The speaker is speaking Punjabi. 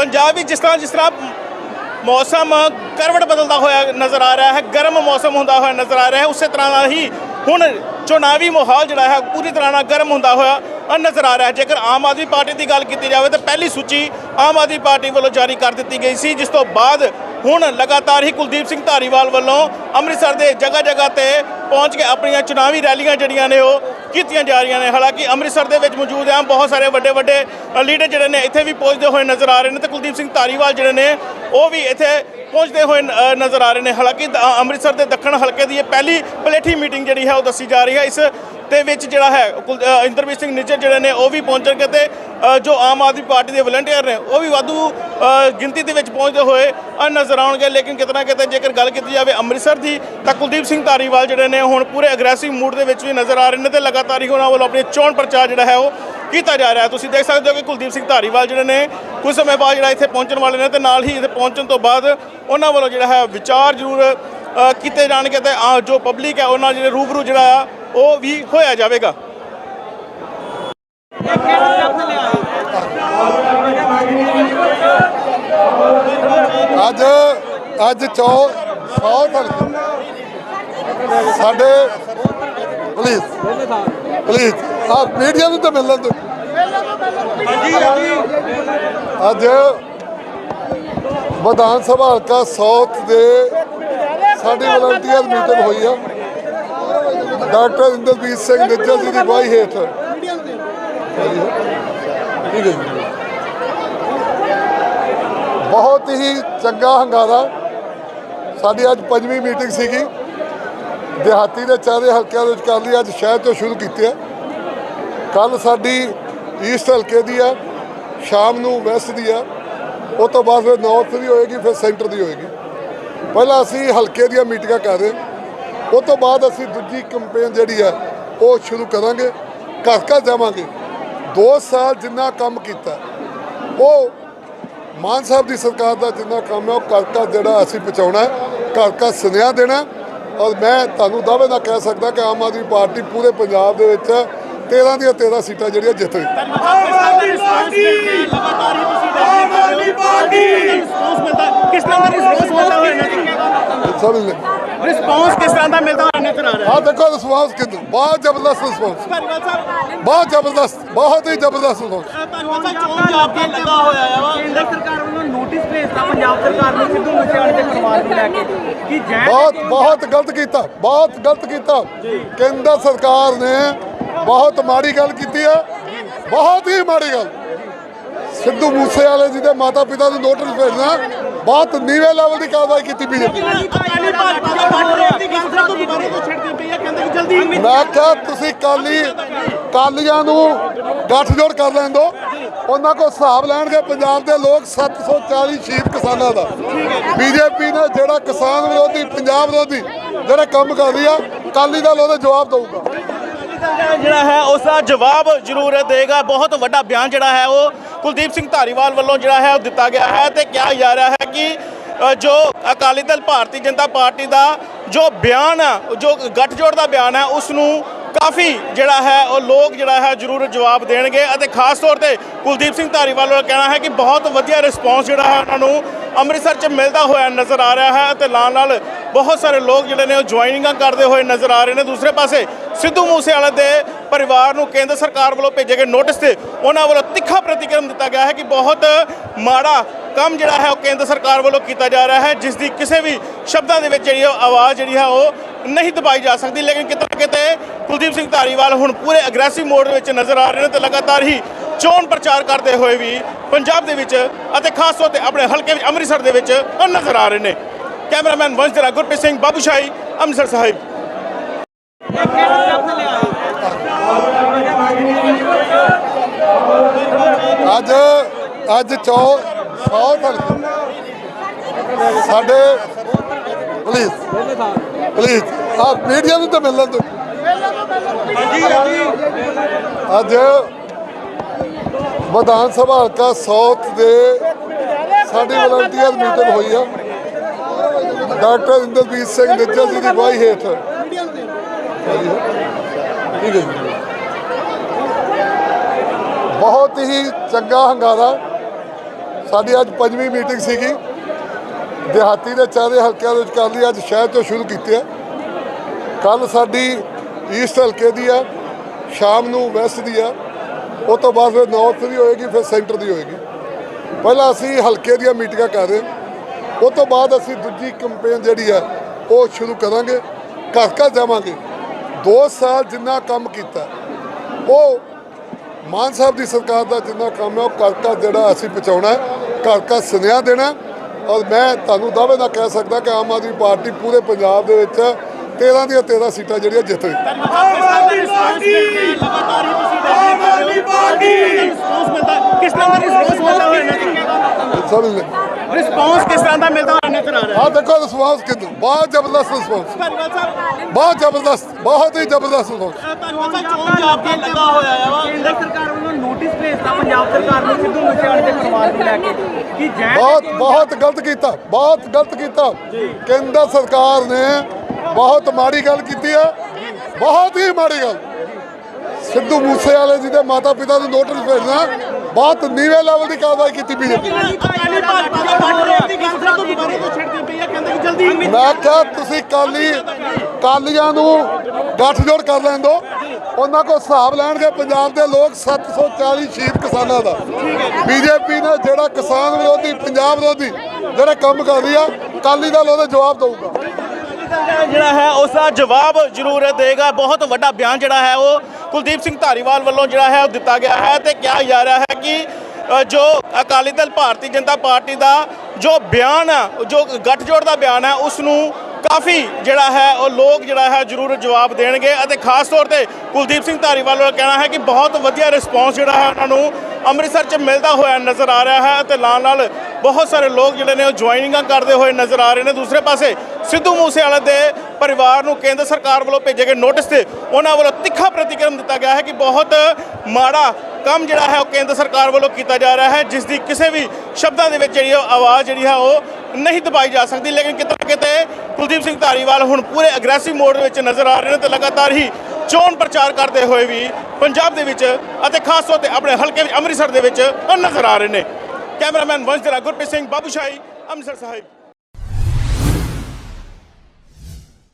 ਪੰਜਾਬ ਵਿੱਚ ਜਿਸ ਤਰ੍ਹਾਂ ਜਿਸ ਤਰ੍ਹਾਂ ਮੌਸਮ ਕਰਵਟ ਬਦਲਦਾ ਹੋਇਆ ਨਜ਼ਰ ਆ ਰਿਹਾ ਹੈ, ਗਰਮ ਮੌਸਮ ਹੁੰਦਾ ਹੋਇਆ ਨਜ਼ਰ ਆ ਰਿਹਾ ਹੈ, ਉਸੇ ਤਰ੍ਹਾਂ ਨਾਲ ਹੀ ਹੁਣ ਚੁਣਾਵੀ ਮਾਹੌਲ ਜਿਹੜਾ ਹੈ ਪੂਰੀ ਤਰ੍ਹਾਂ ਨਾਲ ਗਰਮ ਹੁੰਦਾ ਹੋਇਆ ਨਜ਼ਰ ਆ ਰਿਹਾ ਹੈ। ਜੇਕਰ ਆਮ ਆਦਮੀ ਪਾਰਟੀ ਦੀ ਗੱਲ ਕੀਤੀ ਜਾਵੇ ਤਾਂ ਪਹਿਲੀ ਸੂਚੀ ਆਮ ਆਦਮੀ ਪਾਰਟੀ ਵੱਲੋਂ ਜਾਰੀ ਕਰ ਦਿੱਤੀ ਗਈ ਸੀ, ਜਿਸ ਤੋਂ ਬਾਅਦ ਹੁਣ ਲਗਾਤਾਰ ਹੀ ਕੁਲਦੀਪ ਸਿੰਘ ਧਾਰੀਵਾਲ ਵੱਲੋਂ ਅੰਮ੍ਰਿਤਸਰ ਦੇ ਜਗ੍ਹਾ ਜਗ੍ਹਾ ਤੇ ਪਹੁੰਚ ਕੇ ਆਪਣੀਆਂ ਚੁਣਾਵੀ ਰੈਲੀਆਂ ਜਿਹੜੀਆਂ ਨੇ ਉਹ ਕੀਤੀਆਂ ਜਾ ਰਹੀਆਂ ਨੇ। ਹਾਲਾਂਕਿ ਅੰਮ੍ਰਿਤਸਰ ਦੇ ਵਿੱਚ ਮੌਜੂਦ ਆ ਬਹੁਤ ਸਾਰੇ ਵੱਡੇ ਵੱਡੇ ਲੀਡਰ ਜਿਹੜੇ ਨੇ ਇੱਥੇ ਵੀ ਪਹੁੰਚਦੇ ਹੋਏ ਨਜ਼ਰ ਆ ਰਹੇ ਨੇ ਤੇ ਕੁਲਦੀਪ ਸਿੰਘ ਧਾਰੀਵਾਲ ਜਿਹੜੇ ਨੇ ਉਹ ਵੀ ਇੱਥੇ ਪਹੁੰਚਦੇ ਹੋਏ ਨਜ਼ਰ ਆ ਰਹੇ ਨੇ। ਹਾਲਾਂਕਿ ਅੰਮ੍ਰਿਤਸਰ ਦੇ ਦੱਖਣ ਹਲਕੇ ਦੀ ਇਹ ਪਹਿਲੀ ਪਲੇਠੀ ਮੀਟਿੰਗ ਜਿਹੜੀ ਹੈ ਉਹ ਦੱਸੀ ਜਾ ਰਹੀ ਹੈ ਇਸ ਦੇ ਵਿੱਚ ਜਿਹੜਾ ਹੈ, ਕੁਲ- ਇੰਦਰਬੀਰ ਸਿੰਘ ਨਿੱਜਰ ਜਿਹੜੇ ਨੇ, ਉਹ ਵੀ ਪਹੁੰਚਣਗੇ ਤੇ ਜੋ ਆਮ ਆਦਮੀ ਪਾਰਟੀ ਦੇ ਵਲੰਟੀਅਰ ਨੇ, ਉਹ ਵੀ ਵਾਧੂ ਗਿਣਤੀ ਦੇ ਵਿੱਚ ਪਹੁੰਚਦੇ ਹੋਏ ਨਜ਼ਰ ਆਉਣਗੇ। ਲੇਕਿਨ ਕਿਤੇ ਨਾ ਕਿਤੇ ਜੇਕਰ ਗੱਲ ਕੀਤੀ ਜਾਵੇ ਅੰਮ੍ਰਿਤਸਰ ਦੀ, ਤਾਂ ਕੁਲਦੀਪ ਸਿੰਘ ਧਾਰੀਵਾਲ ਜਿਹੜੇ ਨੇ, ਹੁਣ ਪੂਰੇ ਅਗਰੈਸਿਵ ਮੂਡ ਦੇ ਵਿੱਚ ਵੀ ਨਜ਼ਰ ਆ ਰਹੇ ਨੇ ਤੇ ਲਗਾਤਾਰ ਹੀ ਉਹਨਾਂ ਵੱਲੋਂ ਆਪਣੀ ਚੋਣ ਪ੍ਰਚਾਰ ਜਿਹੜਾ ਹੈ, ਉਹ ਕੀਤਾ ਜਾ ਰਿਹਾ। ਤੁਸੀਂ ਦੇਖ ਸਕਦੇ ਹੋ ਕਿ ਕੁਲਦੀਪ ਸਿੰਘ ਧਾਰੀਵਾਲ ਜਿਹੜੇ ਨੇ, ਕੁਝ ਸਮੇਂ ਬਾਅਦ ਜਿਹੜਾ ਇੱਥੇ ਪਹੁੰਚਣ ਵਾਲੇ ਨੇ ਤੇ ਨਾਲ ਹੀ ਇੱਥੇ ਪਹੁੰਚਣ ਤੋਂ ਬਾਅਦ ਉਹਨਾਂ ਵੱਲੋਂ ਜਿਹੜਾ ਹੈ ਵਿਚਾਰ ਜ਼ਰੂਰ ਕੀਤੇ ਜਾਣਗੇ ਤੇ ਆ ਜੋ ਪਬਲਿਕ ਹੈ, ਉਹਨਾਂ ਨਾਲ ਜਿਹੜੇ ਰੂਬਰੂ ਜਿਹੜਾ ਆ ਉਹ ਵੀ ਹੋਇਆ ਜਾਵੇਗਾ। ਅੱਜ ਅੱਜ ਚੌ, ਸੌ ਹਲਕੇ ਸਾਡੇ ਪਲੀਜ਼ ਪਲੀਜ਼ ਆ, ਮੀਡੀਆ ਨੂੰ ਤਾਂ ਮਿਲਣ ਦਿਓ। ਅੱਜ ਵਿਧਾਨ ਸਭਾ ਹਲਕਾ ਸਾਊਥ ਦੇ ਸਾਡੀ ਵਲੰਟੀਅਰ ਮੀਟਿੰਗ ਹੋਈ ਆ। ਡਾਕਟਰ ਇੰਦਰਜੀਤ ਸਿੰਘ ਨਿੱਜਰ ਜੀ ਦੀ ਅਗਵਾਈ ਹੇਠ। ਠੀਕ ਹੈ ਜੀ। ਬਹੁਤ ਹੀ ਚੰਗਾ ਹੰਗਾਰਾ। ਸਾਡੀ ਅੱਜ ਪੰਜਵੀਂ ਮੀਟਿੰਗ ਸੀਗੀ। ਦਿਹਾਤੀ ਦੇ ਚਾਰੇ ਹਲਕਿਆਂ ਦੇ ਵਿੱਚ ਕਰ ਲਈ ਅੱਜ ਸ਼ਹਿਰ ਤੋਂ ਸ਼ੁਰੂ ਕੀਤੀ ਹੈ। ਕੱਲ ਸਾਡੀ ਈਸਟ ਹਲਕੇ ਦੀ ਆ ਸ਼ਾਮ ਨੂੰ ਵੈਸਟ ਦੀ ਆ ਉਹ ਤੋਂ ਬਾਅਦ ਫਿਰ ਨਾਰਥ ਦੀ ਹੋਏਗੀ ਫਿਰ ਸੈਂਟਰ ਦੀ ਹੋਏਗੀ। ਪਹਿਲਾਂ ਅਸੀਂ ਹਲਕੇ ਦੀਆਂ ਮੀਟਿੰਗਾਂ ਕਰ ਰਹੇ ਹਾਂ। ਉਹ ਤੋਂ ਬਾਅਦ ਅਸੀਂ ਦੂਜੀ ਕੰਪੇਨ ਜਿਹੜੀ ਆ ਉਹ ਸ਼ੁਰੂ ਕਰਾਂਗੇ ਘਰ ਘਰ ਜਾਵਾਂਗੇ। 2 ਸਾਲ ਜਿੰਨਾ ਕੰਮ ਕੀਤਾ ਉਹ ਮਾਨ ਸਾਹਿਬ ਦੀ ਸਰਕਾਰ ਦਾ ਜਿੰਨਾ ਕੰਮ ਹੈ ਉਹ ਘਰ ਘਰ ਜਿਹੜਾ ਅਸੀਂ ਪਹੁੰਚਾਉਣਾ ਹੈ ਘਰ ਘਰ ਸੁਨੇਹਾ ਦੇਣਾ ਹੈ। ਔਰ ਮੈਂ ਤੁਹਾਨੂੰ ਦਾਅਵੇ ਨਾਲ ਕਹਿ ਸਕਦਾ ਕਿ ਆਮ ਆਦਮੀ ਪਾਰਟੀ ਪੂਰੇ ਪੰਜਾਬ ਦੇ ਵਿੱਚ 13 ਦੀਆਂ 13 ਸੀਟਾਂ ਜਿਹੜੀਆਂ ਜਿੱਤ ਗਈ। ਕਿਸ ਤਰ੍ਹਾਂ ਦਾ ਰਿਸਪੌਂਸ ਮਿਲਦਾ ਹੋਇਆ ਨਜ਼ਰ ਸਮਝ ਲੈ ਰਿਸਪੌਂਸ ਕਿਸ ਤਰ੍ਹਾਂ ਦਾ ਮਿਲਦਾ ਹੋਇਆ ਨਜ਼ਰ ਆ ਰਿਹਾ ਆਹ ਦੇਖੋ ਰਿਸਪਾਂਸ ਕਿੰਨਾ ਬਹੁਤ ਜ਼ਬਰਦਸਤ ਰਿਸਪਾਂਸ ਸਾਹਿਬ। ਬਹੁਤ ਜ਼ਬਰਦਸਤ ਬਹੁਤ ਹੀ ਜ਼ਬਰਦਸਤ ਰਿਸਪਾਂਸ ਧਾਰੀਵਾਲ ਸਾਹਿਬ ਚੋਣ ਜਾਬਤਾ ਲੱਗਾ ਹੋਇਆ ਆ ਕੇਂਦਰ ਸਰਕਾਰ ਵੱਲੋਂ ਨੋਟਿਸ ਭੇਜਤਾ ਪੰਜਾਬ ਸਰਕਾਰ ਨੂੰ ਸਿੱਧੂ ਮੂਸੇਵਾਲੇ ਦੇ ਪਰਿਵਾਰ ਨੂੰ ਲੈ ਕੇ ਕਿ ਜੈ ਬਹੁਤ ਬਹੁਤ ਗਲਤ ਕੀਤਾ ਬਹੁਤ ਗਲਤ ਕੀਤਾ। ਕੇਂਦਰ ਸਰਕਾਰ ਨੇ ਬਹੁਤ ਮਾੜੀ ਗੱਲ ਕੀਤੀ ਹੈ। ਬਹੁਤ ਹੀ ਮਾੜੀ ਗੱਲ। ਸਿੱਧੂ ਮੂਸੇਵਾਲੇ ਜੀ ਦੇ ਮਾਤਾ ਪਿਤਾ ਨੂੰ ਨੋਟਿਸ ਭੇਜਣਾ ਬਹੁਤ ਨੀਵੇਂ ਲੈਵਲ ਦੀ ਕਾਰਵਾਈ ਕੀਤੀ ਬੀਜੇਪੀ ਅਕਾਲੀ ਭਾਜਪਾ ਦਾ ਬਾਹਰ ਦੀ ਗੱਲ ਤੋਂ ਦੁਬਾਰਾ ਤੋਂ ਛੱਡਦੀ ਪਈ ਹੈ ਕਹਿੰਦੇ ਕਿ ਜਲਦੀ ਮੈਂ ਕਿਹਾ ਤੁਸੀਂ ਕਾਲੀ, ਕਾਲੀਆਂ ਨੂੰ ਗੱਠਜੋੜ ਕਰ ਲੈਣ ਦਿਓ। ਉਹਨਾਂ ਕੋਲ ਹਿਸਾਬ ਲੈਣਗੇ, ਪੰਜਾਬ ਦੇ ਲੋਕ 740 ਸ਼ਹੀਦ ਕਿਸਾਨਾਂ ਦਾ। ਬੀਜੇਪੀ ਨੇ ਜਿਹੜਾ ਕਿਸਾਨ ਵਿਰੋਧੀ, ਪੰਜਾਬ ਵਿਰੋਧੀ ਜਿਹੜਾ ਕੰਮ ਕਰ ਰਹੀ ਆ, ਕਾਲੀ ਦਲ ਉਹਦਾ ਜਵਾਬ ਦਊਗਾ। ਜਿਹੜਾ ਹੈ, ਉਸ ਦਾ ਜਵਾਬ ਜ਼ਰੂਰ ਦੇਗਾ। ਬਹੁਤ ਵੱਡਾ ਬਿਆਨ ਜਿਹੜਾ ਹੈ, ਉਹ ਕੁਲਦੀਪ ਸਿੰਘ ਧਾਰੀਵਾਲ ਵੱਲੋਂ ਜਿਹੜਾ ਹੈ, ਉਹ ਦਿੱਤਾ ਗਿਆ ਹੈ ਤੇ ਕਿਹਾ ਜਾ ਰਿਹਾ ਹੈ ਕਿ ਜੋ ਅਕਾਲੀ ਦਲ ਭਾਰਤੀ ਜਨਤਾ ਪਾਰਟੀ ਦਾ ਜੋ ਬਿਆਨ ਹੈ ਜੋ ਗੱਠਜੋੜ ਦਾ ਬਿਆਨ ਹੈ ਉਸ ਨੂੰ ਕਾਫੀ ਜਿਹੜਾ ਹੈ, ਉਹ ਲੋਕ ਜਿਹੜਾ ਹੈ, ਜ਼ਰੂਰ ਜਵਾਬ ਦੇਣਗੇ ਅਤੇ ਖਾਸ ਤੌਰ ਤੇ ਕੁਲਦੀਪ ਸਿੰਘ ਧਾਰੀਵਾਲ ਵੱਲੋਂ ਕਹਿਣਾ ਹੈ ਕਿ ਬਹੁਤ ਵਧੀਆ ਰਿਸਪੌਂਸ ਜਿਹੜਾ ਹੈ, ਉਹਨਾਂ ਨੂੰ ਅੰਮ੍ਰਿਤਸਰ 'ਚ ਮਿਲਦਾ ਹੋਇਆ ਨਜ਼ਰ ਆ ਰਿਹਾ ਹੈ ਅਤੇ ਨਾਲ ਨਾਲ ਬਹੁਤ ਸਾਰੇ ਲੋਕ ਜਿਹੜੇ ਨੇ ਉਹ ਜੁਆਇਨਿੰਗਾਂ ਕਰਦੇ ਹੋਏ ਨਜ਼ਰ ਆ ਰਹੇ ਨੇ। ਦੂਸਰੇ ਪਾਸੇ ਸਿੱਧੂ ਮੂਸੇਵਾਲੇ ਦੇ ਪਰਿਵਾਰ ਨੂੰ ਕੇਂਦਰ ਸਰਕਾਰ ਵੱਲੋਂ ਭੇਜੇ ਗਏ ਨੋਟਿਸ ਤੇ ਉਹਨਾਂ ਵੱਲੋਂ ਤਿੱਖਾ ਪ੍ਰਤੀਕਰਮ ਦਿੱਤਾ ਗਿਆ ਹੈ ਕਿ ਬਹੁਤ ਮਾੜਾ ਕੰਮ ਜਿਹੜਾ ਹੈ ਉਹ ਕੇਂਦਰ ਸਰਕਾਰ ਵੱਲੋਂ ਕੀਤਾ ਜਾ ਰਿਹਾ ਹੈ ਜਿਸ ਦੀ ਕਿਸੇ ਵੀ ਸ਼ਬਦਾਂ ਦੇ ਵਿੱਚ ਜਿਹੜੀ ਉਹ ਆਵਾਜ਼ ਜਿਹੜੀ ਹੈ ਉਹ ਨਹੀਂ ਦਬਾਈ ਜਾ ਸਕਦੀ। ਲੇਕਿਨ ਕਿਤੇ ਨਾ ਕਿਤੇ ਕੁਲਦੀਪ ਸਿੰਘ ਧਾਰੀਵਾਲ ਹੁਣ ਪੂਰੇ ਅਗਰੈਸਿਵ ਮੋਡ ਦੇ ਵਿੱਚ ਨਜ਼ਰ ਆ ਰਹੇ ਨੇ ਤੇ ਲਗਾਤਾਰ ਹੀ ਚੋਣ ਪ੍ਰਚਾਰ ਕਰਦੇ ਹੋਏ ਵੀ ਪੰਜਾਬ ਦੇ ਵਿੱਚ ਅਤੇ ਖਾਸ ਤੌਰ ਤੇ ਆਪਣੇ ਹਲਕੇ ਵਿੱਚ ਅੰਮ੍ਰਿਤਸਰ ਦੇ ਵਿੱਚ ਉਹ ਨਜ਼ਰ ਆ ਰਹੇ ਨੇ। ਕੈਮਰਾਮੈਨ ਵੰਸ਼ਦਰਾ ਗੁਰਪ੍ਰੀਤ ਸਿੰਘ, ਬਾਬੂ ਸ਼ਾਹੀ, ਅੰਮ੍ਰਿਤਸਰ ਸਾਹਿਬ। ਅੱਜ ਅੱਜ ਚੌ ਸੌ ਸਾਡੇ ਪਲੀਜ਼ ਪਲੀਜ਼ ਆ ਮੀਡੀਆ ਨੂੰ ਤਾਂ ਮਿਲਣ ਦਿਓ। ਅੱਜ ਵਿਧਾਨ ਸਭਾ ਹਲਕਾ ਸਾਊਥ ਦੇ ਸਾਡੀ ਵਲੰਟੀਅਰ ਮੀਟਿੰਗ ਹੋਈ ਆ। ਡਾਕਟਰ ਇੰਦਰਜੀਤ ਸਿੰਘ ਨਿੱਜਰ ਜੀ ਦੀ ਅਗਵਾਈ ਹੇਠ। ਠੀਕ ਹੈ ਜੀ। ਬਹੁਤ ਹੀ ਚੰਗਾ ਹੰਗਾਰਾ। ਸਾਡੀ ਅੱਜ ਪੰਜਵੀਂ ਮੀਟਿੰਗ ਸੀਗੀ। ਦਿਹਾਤੀ ਦੇ ਚਾਰੇ ਹਲਕਿਆਂ ਦੇ ਵਿੱਚ ਕਰ ਅੱਜ ਸ਼ਹਿਰ ਤੋਂ ਸ਼ੁਰੂ ਕੀਤੀ ਹੈ। ਕੱਲ ਸਾਡੀ ਈਸਟ ਹਲਕੇ ਦੀ ਆ ਸ਼ਾਮ ਨੂੰ ਵੈਸਟ ਦੀ ਆ ਉਹ ਤੋਂ ਬਾਅਦ ਫਿਰ ਨਾਰਥ ਦੀ ਹੋਏਗੀ, ਫਿਰ ਸੈਂਟਰ ਦੀ ਹੋਏਗੀ। ਪਹਿਲਾਂ ਅਸੀਂ ਹਲਕੇ ਦੀਆਂ ਮੀਟਿੰਗਾਂ ਕਰ ਰਹੇ ਉਹ ਤੋਂ ਬਾਅਦ ਅਸੀਂ ਦੂਜੀ ਕੰਪੇਨ ਜਿਹੜੀ ਆ ਉਹ ਸ਼ੁਰੂ ਕਰਾਂਗੇ, ਘਰ ਘਰ ਜਾਵਾਂਗੇ। 2 ਸਾਲ ਜਿੰਨਾ ਕੰਮ ਕੀਤਾ, ਉਹ ਮਾਨ ਸਾਹਿਬ ਦੀ ਸਰਕਾਰ ਦਾ ਜਿੰਨਾ ਕੰਮ ਹੈ ਉਹ ਘਰ ਘਰ ਜਿਹੜਾ ਅਸੀਂ ਪਹੁੰਚਾਉਣਾ ਹੈ ਘਰ ਘਰ ਸੁਨੇਹਾ ਦੇਣਾ। ਔਰ ਮੈਂ ਤੁਹਾਨੂੰ ਦਾਅਵੇ ਨਾਲ ਕਹਿ ਸਕਦਾ ਕਿ ਆਮ ਆਦਮੀ ਪਾਰਟੀ ਪੂਰੇ ਪੰਜਾਬ ਦੇ ਵਿੱਚ 13 ਦੀਆਂ 13 ਸੀਟਾਂ ਜਿਹੜੀਆਂ ਜਿੱਤ ਗਈ। ਰਿਸਪੌਂਸ ਕਿਸ ਤਰ੍ਹਾਂ ਦਾ ਰਿਸਪੌਂਸ ਮਿਲਦਾ ਨਜ਼ਰ ਸਮਝ ਲੈ ਰਿਸਪੌਂਸ ਕਿਸ ਤਰ੍ਹਾਂ ਦਾ ਮਿਲਦਾ ਹੋਇਆ ਨਜ਼ਰ ਆ ਰਿਹਾ? ਆਹ ਦੇਖੋ ਰਿਸਪਾਂਸ ਕਿੰਨਾ ਬਹੁਤ ਜ਼ਬਰਦਸਤ ਰਿਸਪਾਂਸ ਬਹੁਤ ਜ਼ਬਰਦਸਤ ਬਹੁਤ ਹੀ ਜ਼ਬਰਦਸਤ ਰਿਸਪਾਂਸ ਧੰਨਵਾਦ ਸਾਹਿਬ ਚੋਣ ਜਾਬਤਾ ਲੱਗਾ ਹੋਇਆ ਆ। ਸਰਕਾਰ ਵੱਲੋਂ ਨੋਟਿਸ ਭੇਜਤਾ ਪੰਜਾਬ ਸਰਕਾਰ ਨੂੰ ਸਿੱਧੂ ਮੂਸੇਵਾਲੇ ਦੇ ਪਰਿਵਾਰ ਨੂੰ ਲੈ ਕੇ ਕਿ ਜੈ ਬਹੁਤ ਬਹੁਤ ਗਲਤ ਕੀਤਾ ਬਹੁਤ ਗਲਤ ਕੀਤਾ। ਕੇਂਦਰ ਸਰਕਾਰ ਨੇ ਬਹੁਤ ਮਾੜੀ ਗੱਲ ਕੀਤੀ ਹੈ ਬਹੁਤ ਹੀ ਮਾੜੀ ਗੱਲ। ਸਿੱਧੂ ਮੂਸੇਵਾਲੇ ਜੀ ਦੇ ਮਾਤਾ ਪਿਤਾ ਨੂੰ ਨੋਟਿਸ ਭੇਜਣਾ ਬਹੁਤ ਨੀਵੇਂ ਲੈਵਲ ਦੀ ਕਾਰਵਾਈ ਕੀਤੀ ਬੀਜੇਪੀ ਅਕਾਲੀ ਭਾਜਪਾ ਦਾ ਬਾਹਰ ਦੀ ਗੱਲ ਤੋਂ ਦੁਬਾਰਾ ਤੋਂ ਛੱਡਦੀ ਪਈ ਆ ਕਹਿੰਦੇ ਕਿ ਜਲਦੀ ਮੈਂ ਕਿਹਾ ਤੁਸੀਂ ਕਾਲੀ ਕਾਲੀਆਂ ਨੂੰ ਗੱਠਜੋੜ ਕਰ ਲੈਣ ਦਿਓ ਉਹਨਾਂ ਕੋਲ ਹਿਸਾਬ ਲੈਣਗੇ, ਪੰਜਾਬ ਦੇ ਲੋਕ 740 ਸ਼ਹੀਦ ਕਿਸਾਨਾਂ ਦਾ। ਬੀਜੇਪੀ ਨੇ ਜਿਹੜਾ ਕਿਸਾਨ ਵਿਰੋਧੀ, ਪੰਜਾਬ ਵਿਰੋਧੀ ਜਿਹੜਾ ਕੰਮ ਕਰ ਰਹੀ ਆ ਕਾਲੀ ਦਲ ਉਹਦਾ ਜਵਾਬ ਦਊਗਾ। ਜਿਹੜਾ ਹੈ, ਉਸ ਦਾ ਜਵਾਬ ਜ਼ਰੂਰ ਦੇਗਾ। ਬਹੁਤ ਵੱਡਾ ਬਿਆਨ ਜਿਹੜਾ ਹੈ, ਉਹ ਕੁਲਦੀਪ ਸਿੰਘ ਧਾਰੀਵਾਲ ਵੱਲੋਂ ਜਿਹੜਾ ਹੈ, ਉਹ ਦਿੱਤਾ ਗਿਆ ਹੈ ਤੇ ਕਿਹਾ ਜਾ ਰਿਹਾ ਹੈ ਕਿ ਜੋ ਅਕਾਲੀ ਦਲ ਭਾਰਤੀ ਜਨਤਾ ਪਾਰਟੀ ਦਾ ਜੋ ਬਿਆਨ ਹੈ ਜੋ ਗੱਠਜੋੜ ਦਾ ਬਿਆਨ ਹੈ ਉਸ ਨੂੰ ਕਾਫੀ ਜਿਹੜਾ ਹੈ, ਉਹ ਲੋਕ ਜਿਹੜਾ ਹੈ, ਜ਼ਰੂਰ ਜਵਾਬ ਦੇਣਗੇ ਅਤੇ ਖਾਸ ਤੌਰ ਤੇ ਕੁਲਦੀਪ ਸਿੰਘ ਧਾਰੀਵਾਲ ਦਾ ਕਹਿਣਾ ਹੈ ਕਿ ਬਹੁਤ ਵਧੀਆ ਰਿਸਪੌਂਸ ਜਿਹੜਾ ਹੈ ਉਹਨਾਂ ਨੂੰ ਅੰਮ੍ਰਿਤਸਰ 'ਚ ਮਿਲਦਾ ਹੋਇਆ ਨਜ਼ਰ ਆ ਰਿਹਾ ਹੈ ਅਤੇ ਨਾਲ ਨਾਲ ਬਹੁਤ ਸਾਰੇ ਲੋਕ ਜਿਹੜੇ ਨੇ ਉਹ ਜੁਆਇਨਿੰਗਾਂ ਕਰਦੇ ਹੋਏ ਨਜ਼ਰ ਆ ਰਹੇ ਨੇ। ਦੂਸਰੇ ਪਾਸੇ ਸਿੱਧੂ ਮੂਸੇਵਾਲੇ ਦੇ ਪਰਿਵਾਰ ਨੂੰ ਕੇਂਦਰ ਸਰਕਾਰ ਵੱਲੋਂ ਭੇਜੇ ਗਏ ਨੋਟਿਸ ਤੇ ਉਹਨਾਂ ਵੱਲੋਂ ਤਿੱਖਾ ਪ੍ਰਤੀਕਰਮ ਦਿੱਤਾ ਗਿਆ ਹੈ ਕਿ ਬਹੁਤ ਮਾੜਾ ਕੰਮ ਜਿਹੜਾ ਹੈ ਉਹ ਕੇਂਦਰ ਸਰਕਾਰ ਵੱਲੋਂ ਕੀਤਾ ਜਾ ਰਿਹਾ ਹੈ, ਜਿਸ ਦੀ ਕਿਸੇ ਵੀ ਸ਼ਬਦਾਂ ਦੇ ਵਿੱਚ ਜਿਹੜੀ ਉਹ ਆਵਾਜ਼ ਜਿਹੜੀ ਹੈ ਉਹ ਨਹੀਂ ਦਬਾਈ ਜਾ ਸਕਦੀ। ਲੇਕਿਨ ਕਿਤੇ ਨਾ ਕਿਤੇ ਕੁਲਦੀਪ ਸਿੰਘ ਧਾਰੀਵਾਲ ਹੁਣ ਪੂਰੇ ਅਗਰੈਸਿਵ ਮੋਡ ਦੇ ਵਿੱਚ ਨਜ਼ਰ ਆ ਰਹੇ ਨੇ ਤੇ ਲਗਾਤਾਰ ਹੀ ਚੋਣ ਪ੍ਰਚਾਰ ਕਰਦੇ ਹੋਏ ਵੀ ਪੰਜਾਬ ਦੇ ਵਿੱਚ ਅਤੇ ਖਾਸ ਤੌਰ ਤੇ ਆਪਣੇ ਹਲਕੇ ਵਿੱਚ ਅੰਮ੍ਰਿਤਸਰ ਦੇ ਵਿੱਚ ਉਹ ਨਜ਼ਰ ਆ ਰਹੇ ਨੇ। ਕੈਮਰਾਮੈਨ ਵੰਸ਼ ਜਰਾ ਗੁਰਪ੍ਰੀਤ ਸਿੰਘ, ਬਾਬੂ ਸ਼ਾਹੀ, ਅੰਮ੍ਰਿਤਸਰ ਸਾਹਿਬ।